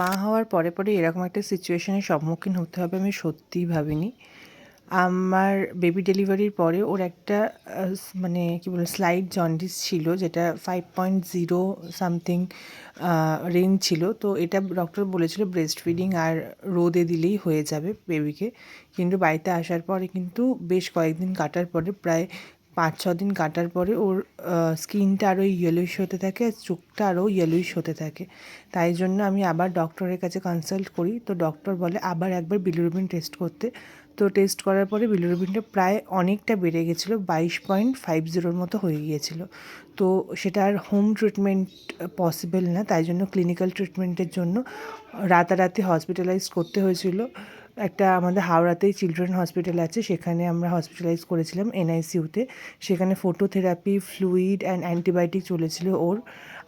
মা হওয়ার পরে পরে এরকম একটা সিচুয়েশনের সম্মুখীন হতে হবে আমি সত্যিই ভাবিনি। আমার বেবি ডেলিভারির পরে ওর একটা মানে কী বলে স্লাইড জন্ডিস ছিল, যেটা five point zero something range ছিল। তো এটা ডক্টর বলেছিল ব্রেস্ট ফিডিং আর রোদে দিলেই হয়ে যাবে বেবিকে কিন্তু বাড়িতে আসার পরে কিন্তু বেশ কয়েকদিন কাটার পরে প্রায় পাঁচ ছ দিন কাটার পরে ওর স্কিনটা আরও ইয়েলোইশ হতে থাকে আর চোখটা আরও ইয়েলোইশ হতে থাকে। তাই জন্য আমি আবার ডক্টরের কাছে কনসাল্ট করি। তো ডক্টর বলে, আবার একবার বিলিরুবিন টেস্ট করতে। তো টেস্ট করার পরে বিলিরুবিনটা প্রায় অনেকটা বেড়ে গেছিল, বাইশ পয়েন্ট ফাইভ জিরোর মতো হয়ে গিয়েছিল। তো সেটা আর হোম ট্রিটমেন্ট পসিবল না। তাই জন্য ক্লিনিক্যাল ট্রিটমেন্টের জন্য রাতারাতি হসপিটালাইজ করতে হয়েছিল। একটা আমাদের হাওড়াতেই চিলড্রেন হসপিটাল আছে, সেখানে আমরা হসপিটালাইজ করেছিলাম এনআইসিউতে সেখানে ফটোথেরাপি ফ্লুইড অ্যান্ড অ্যান্টিবায়োটিক চলেছিল ওর।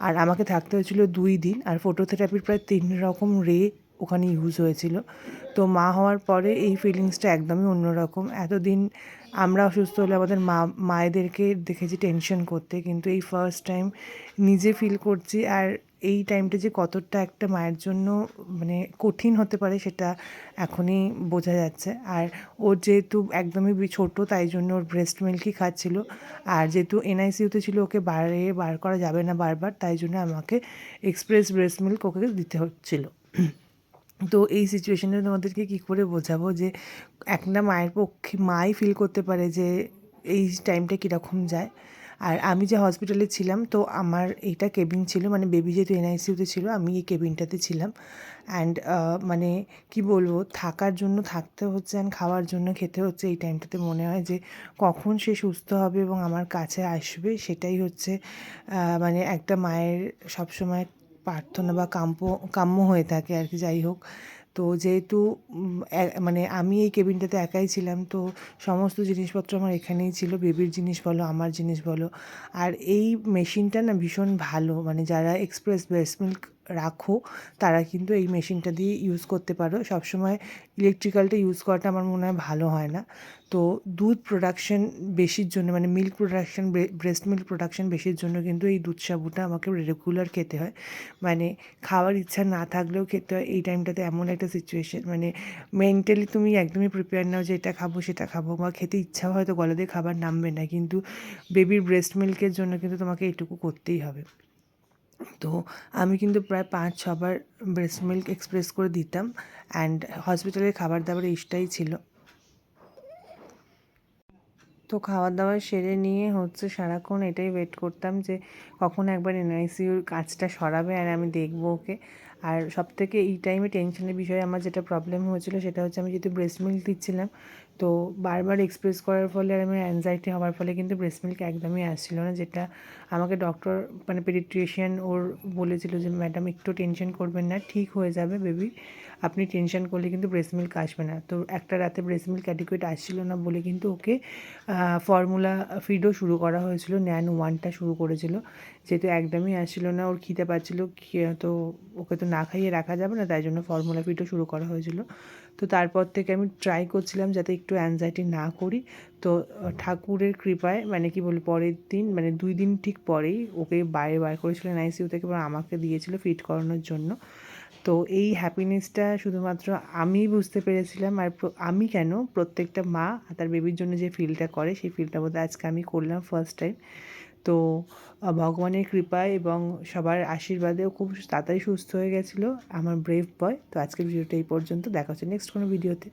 আর আমাকে থাকতে হয়েছিল দুই দিন, আর ফটোথেরাপির প্রায় তিন রকম রে ওখানে ইউজ হয়েছিল। তো মা হওয়ার পরে এই ফিলিংসটা একদমই অন্যরকম। এতদিন আমরা অসুস্থ হলে আমাদের মা, মায়েদেরকে দেখেছি টেনশন করতে। কিন্তু এই ফার্স্ট টাইম নিজে ফিল করছি আর এই টাইমটা যে কতটা একটা মায়ের জন্য মানে কঠিন হতে পারে সেটা এখনই বোঝা যাচ্ছে। আর ওর যেহেতু একদমই ছোট, তাই জন্য ওর ব্রেস্ট মিল্কই খাচ্ছিল। আর যেহেতু এনআইসিউতে ছিল, ওকে বাইরে বার করা যাবে না বারবার, তাই জন্য আমাকে এক্সপ্রেস ব্রেস্ট মিল্ক ওকে দিতে হচ্ছিল। তো এই সিচুয়েশনে তোমাদেরকে কী করে বোঝাবো যে একটা মায়ের পক্ষে, মাই ফিল করতে পারে যে এই টাইমটা কীরকম যায়? আর আমি যে হসপিটালে ছিলাম, তো আমার এইটা কেবিন ছিল মানে বেবি যেহেতু এনআইসিউতে ছিল, আমি এই কেবিনটাতে ছিলাম। অ্যান্ড মানে কি বলব, থাকার জন্য থাকতে হচ্ছে অ্যান্ড খাওয়ার জন্য খেতে হচ্ছে এই টাইমটাতে মনে হয় যে কখন সে সুস্থ হবে এবং আমার কাছে আসবে, সেটাই হচ্ছে মানে একটা মায়ের সবসময় প্রার্থনা বা কাম্য কাম্য হয়ে থাকে আর কি, যাই হোক। তো যেহেতু মানে আমি এই কেবিনটাতে একাই ছিলাম, তো সমস্ত জিনিসপত্র আমার এখানেই ছিল। বেবির জিনিস বলো, আমার জিনিস বলো। আর এই মেশিনটা না ভীষণ ভালো মানে যারা এক্সপ্রেস, ব্রেস্ট মিল্ক রাখো, তারা কিন্তু এই মেশিনটা দিয়ে ইউজ করতে পারো। সবসময় ইলেকট্রিক্যালটা ইউজ করাটা আমার মনে হয় ভালো হয় না। তো দুধ প্রোডাকশন বেশির জন্য মানে milk production breast milk production বেশির জন্য কিন্তু এই দুধ সাবুটা আমাকে রেগুলার খেতে হয়। মানে খাওয়ার ইচ্ছা না থাকলেও খেতে হয়। এই টাইমটাতে এমন একটা সিচুয়েশন মানে মেন্টালি তুমি একদমই প্রিপেয়ার নাও যে এটা খাব, সেটা খাব। বা খেতে ইচ্ছা হয়তো গলা দিয়ে খাবার নামবে না, কিন্তু বেবির ব্রেস্ট মিল্কের জন্য কিন্তু তোমাকে এইটুকু করতেই হবে। তো আমি কিন্তু প্রায় পাঁচ, ছবার ব্রেস্ট মিল্ক এক্সপ্রেস করে দিতাম অ্যান্ড হসপিটালের খাবার দাবার ইষ্টাই ছিল। তো খাওয়া দাওয়া সেরে নিয়ে হচ্ছে সারাক্ষণ এটাই ওয়েট করতাম যে কখন একবার এনআইসিউর কাজটা সরাবে আর আমি দেখব ওকে। আর সব থেকে এই টাইমে টেনশনের বিষয়ে আমার যেটা প্রবলেম হয়েছিল সেটা হচ্ছে আমি যেহেতু ব্রেস্ট মিল্ক দিচ্ছিলাম তো বারবার এক্সপ্রেস করার ফলে আর আমার অ্যাংজাইটি হওয়ার ফলে কিন্তু ব্রেস্ট মিল্ক একদমই আসছিল না, যেটা আমাকে ডক্টর মানে পেডিট্রিশিয়ান ওর বলেছিল যে ম্যাডাম একটু টেনশন করবেন না, ঠিক হয়ে যাবে বেবি আপনি টেনশন করলে কিন্তু ব্রেস্ট মিল্ক আসবে না। তো একটা রাতে ব্রেস্ট মিল্ক অ্যাডিকুয়েট আসছিল না বলে কিন্তু ওকে ফর্মুলা ফিডও শুরু করা হয়েছিল ন্যান ওয়ানটা শুরু করেছিল, যেহেতু একদমই আসছিল না, ওর খিদে পাচ্ছিল তো ওকে তো না খাইয়ে রাখা যাবে না, তাই জন্য ফর্মুলা ফিডও শুরু করা হয়েছিল। তো তারপর থেকে আমি ট্রাই করছিলাম যাতে একটু অ্যাংজাইটি না করি। তো ঠাকুরের কৃপায় মানে কি বলি পরের দিন মানে দুই দিন ঠিক পরেই ওকে বাইরে বার করেছিলেন আইসিইউ থেকে এবার আমাকে দিয়েছিল ফিট করানোর জন্য। তো এই হ্যাপিনেসটা শুধুমাত্র আমিই বুঝতে পেরেছিলাম আর আমি কেন প্রত্যেকটা মা তার বেবির জন্য যে ফিলটা করে, সেই ফিলটা বোধহয় আজকে আমি করলাম ফার্স্ট টাইম তো ভগবানের কৃপায় এবং সবার আশীর্বাদেও খুব তাড়াতাড়ি সুস্থ হয়ে গেছিল আমার ব্রেভ বয় তো আজকের ভিডিওটা এই পর্যন্ত। দেখা হচ্ছে নেক্সট কোনো ভিডিওতে